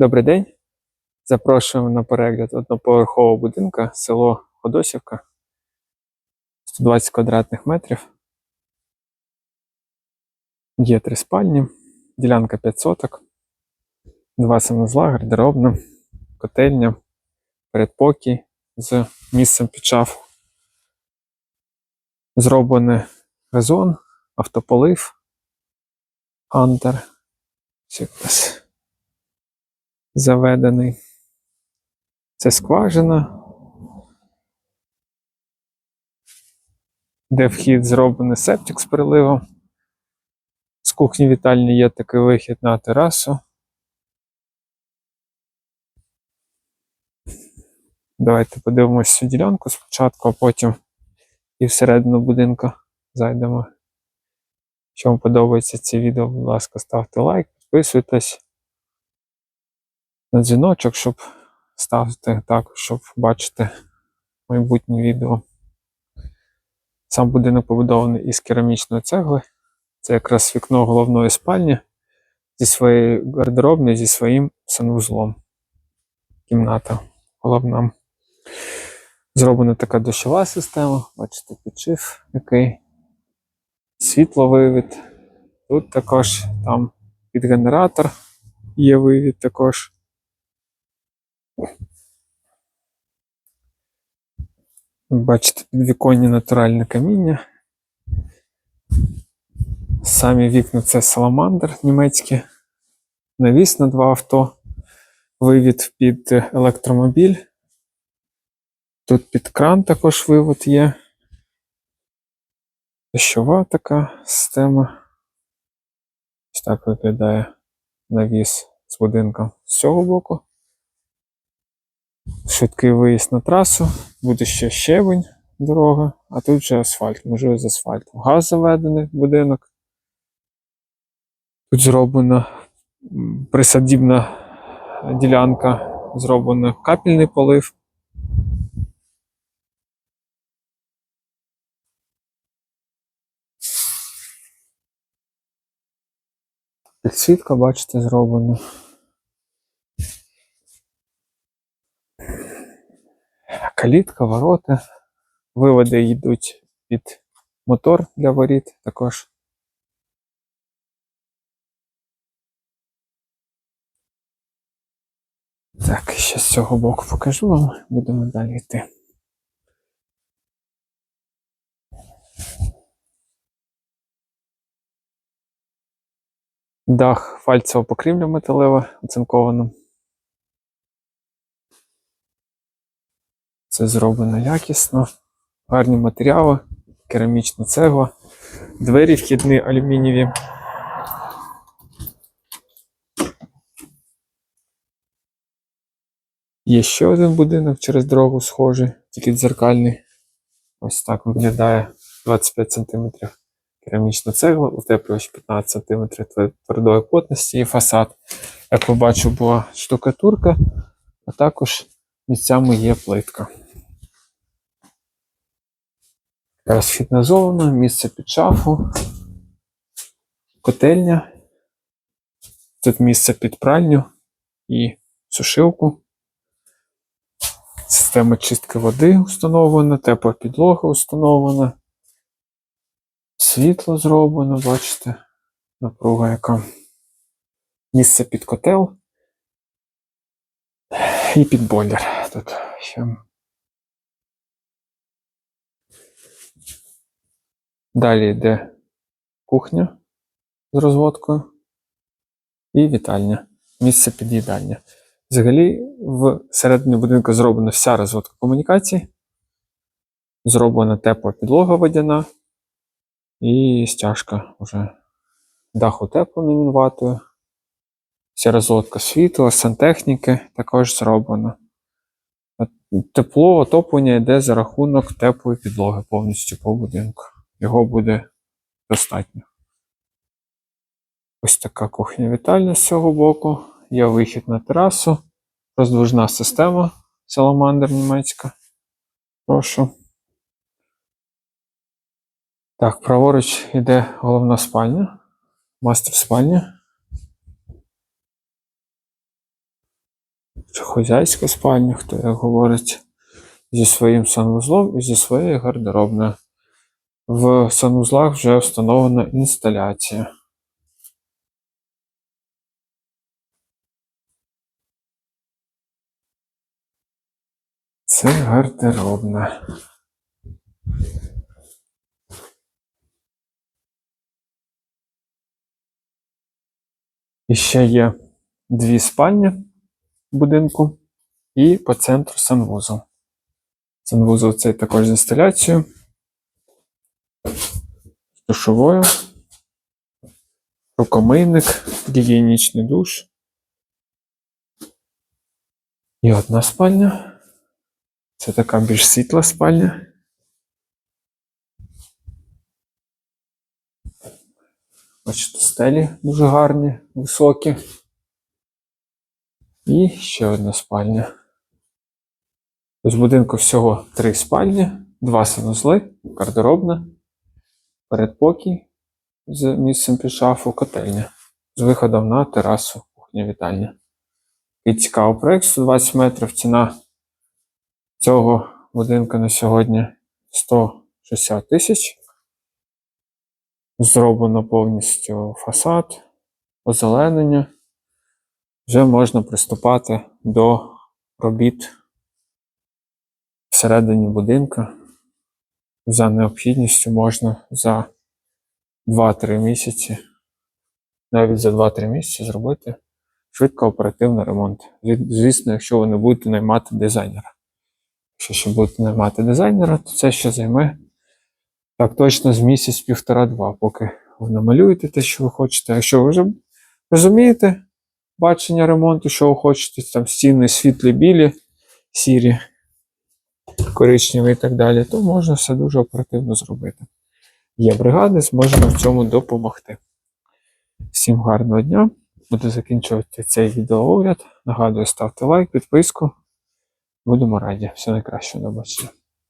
Добрий день. Запрошуємо на перегляд одноповерхового будинка село Ходосівка. 120 квадратних метрів. Є три спальні, ділянка 5 соток, два санузла, гардеробна, котельня, передпокій з місцем під шафу. Зроблений газон, автополив, антер. Якось заведений. Це скважина, де вхід зроблений септик з переливом. З кухні вітальні є такий вихід на терасу. Давайте подивимось цю ділянку спочатку, а потім і всередину будинку зайдемо. Якщо вам подобається це відео, будь ласка, ставте лайк, підписуйтесь на дзвіночок, щоб ставити також, щоб бачити майбутнє відео. Сам будинок побудований із керамічної цегли. Це якраз вікно головної спальні зі своєю гардеробною, зі своїм санвузлом. Кімната головна. Зроблена така дощова система. Бачите, підшив який. Світловивід. Тут також там під генератор є вивід також. Бачите, підвіконні натуральне каміння. Самі вікна це саламандр німецький. Навіс на два авто. Вивід під електромобіль. Тут під кран також вивод є. Дощова така система. Ось так виглядає навіс з будинка з цього боку. Швидкий виїзд на трасу, буде ще щебень, дорога, а тут вже асфальт, можливо, з асфальтом. Газ заведений в будинок. Тут зроблена присадібна ділянка, зроблено капельний полив. Підсвітка, бачите, зроблена. Калітка, ворота. Виводи йдуть під мотор для воріт також. Так, ще з цього боку покажу вам, будемо далі йти. Дах фальцева покрівля металева оцинкована. Це зроблено якісно. Гарні матеріали, керамічна цегла, двері вхідні алюмінієві. Є ще один будинок через дорогу схожий, тільки дзеркальний. Ось так виглядає 25 см керамічна цегла, утеплювач 15 см твердої плотності і фасад. Як ви була штукатурка, а також місцями є плитка. Зона, місце під шафу, котельня. Тут місце під пральню і сушилку. Система чистки води установлена, тепла підлога установлена. Світло зроблено, бачите, напруга яка. Місце під котел і під бойлер. Тут ще. Далі йде кухня з розводкою і вітальня. Місце під їдальня. Взагалі, в середині будинку зроблена вся розводка комунікацій. Зроблена тепла підлога водяна і стяжка вже дах утеплений ватою. Вся розводка світла, сантехніки також зроблена. Тепло отоплення йде за рахунок теплої підлоги повністю по будинку. Його буде достатньо. Ось така кухня вітальня з цього боку. Є вихід на терасу. Роздвижна система саламандр німецька. Прошу. Так, праворуч йде головна спальня. Мастер спальня. чи хазяйська спальня, хто як говорить, зі своїм санвузлом і зі своєю гардеробною. В санвузлах вже встановлена інсталяція. Це гардеробна. І ще є дві спальні будинку і по центру санвузол. Санвузол цей також з інсталяцією. З душовою. Рукомийник, гігієнічний душ. І одна спальня. Це така більш світла спальня. Бачите, стелі дуже гарні, високі. І ще одна спальня. З будинку всього три спальні, два санузли, гардеробна, передпокій з місцем під шафу, котельня з виходом на терасу кухня вітальня. І цікавий проєкт 120 метрів. Ціна цього будинку на сьогодні 160 тисяч. Зроблено повністю фасад, озеленення. Вже можна приступати до робіт всередині будинка. За необхідністю можна за 2-3 місяці, навіть за 2-3 місяці зробити швидко оперативний ремонт. Звісно, якщо ви не будете наймати дизайнера. Якщо ще будете наймати дизайнера, то це ще займе так точно з місяць, півтора-два, поки ви намалюєте те, що ви хочете. Якщо ви вже розумієте бачення ремонту, що ви хочете, там стіни світлі, білі, сірі, коричневі і так далі, то можна все дуже оперативно зробити. Є бригади, зможемо в цьому допомогти. Всім гарного дня! Буду закінчувати цей відеоогляд. Нагадую, ставте лайк, підписку. Будемо раді. Все найкраще до бачення.